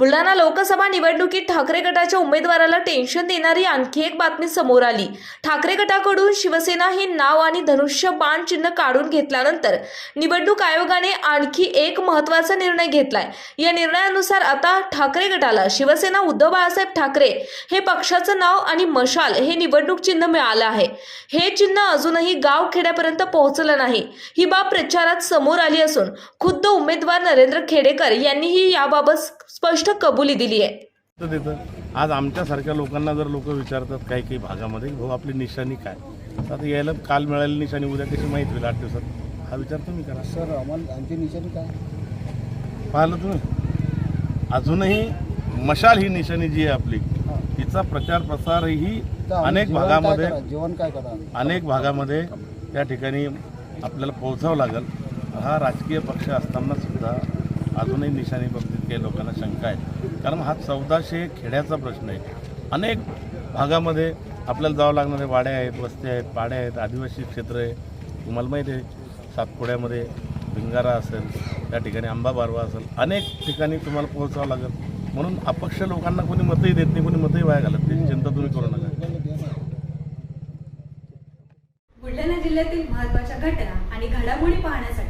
बुलढाणा लोकसभा निवडणुकीत ठाकरे गटाच्या उमेदवाराला टेन्शन देणारी आणखी एक बातमी समोर आली. ठाकरे गटाकडून शिवसेना हे नाव आणि धनुष्य बाण चिन्ह काढून घेतल्यानंतर निवडणूक आयोगाने आणखी एक महत्त्वाचा निर्णय घेतलाय. या निर्णयानुसार आता ठाकरे गटाला शिवसेना उद्धव बाळासाहेब ठाकरे हे पक्षाचं नाव आणि मशाल हे निवडणूक चिन्ह मिळालं आहे. हे चिन्ह अजूनही गाव खेड्यापर्यंत पोहोचलं नाही. ही बाब प्रचारात समोर आली असून खुद्द उमेदवार नरेंद्र खेडेकर यांनीही याबाबत स्पष्ट कबुली दिली आहे. तर देतं आज आमच्यासारख्या लोकांना जर लोक विचारतात काही काही भागामध्ये भाऊ आपली निशाणी काय? तर आता यायला काल मिळालेली निशाणी उद्या कशी माहीत होईल आठ दिवसात? हा विचार तुम्ही करा. सर आम्हाला आमची निशाणी काय? पाहिलं तुम्ही? अजूनही मशाल ही निशाणी जी आहे आपली तिचा प्रचार प्रसार ही अनेक भागामध्ये? जेवण काय करा? अनेक भागामध्ये त्या ठिकाणी आपल्याला पोहोचावं लागेल. हा राजकीय पक्ष असताना सुद्धा अजूनही निशाणी बाबतीत काही लोकांना शंका आहेत. कारण हा चौदाशे खेड्याचा प्रश्न आहे. अनेक भागामध्ये आपल्याला जावं लागणारे वाड्या आहेत वस्त्या आहेत पाड्या आहेत आदिवासी क्षेत्र आहे. तुम्हाला माहिती आहे सातपुड्यामध्ये भिंगारा असेल त्या ठिकाणी आंबा बारवा असेल. अनेक ठिकाणी तुम्हाला पोहोचावं लागेल. म्हणून अपक्ष लोकांना कोणी मतही देत नाही कोणी मतही वाया घालत त्याची चिंता तुम्ही करू नका. बुलढाणा जिल्ह्यातील महत्त्वाच्या घटना आणि घडामोडी पाहण्यासाठी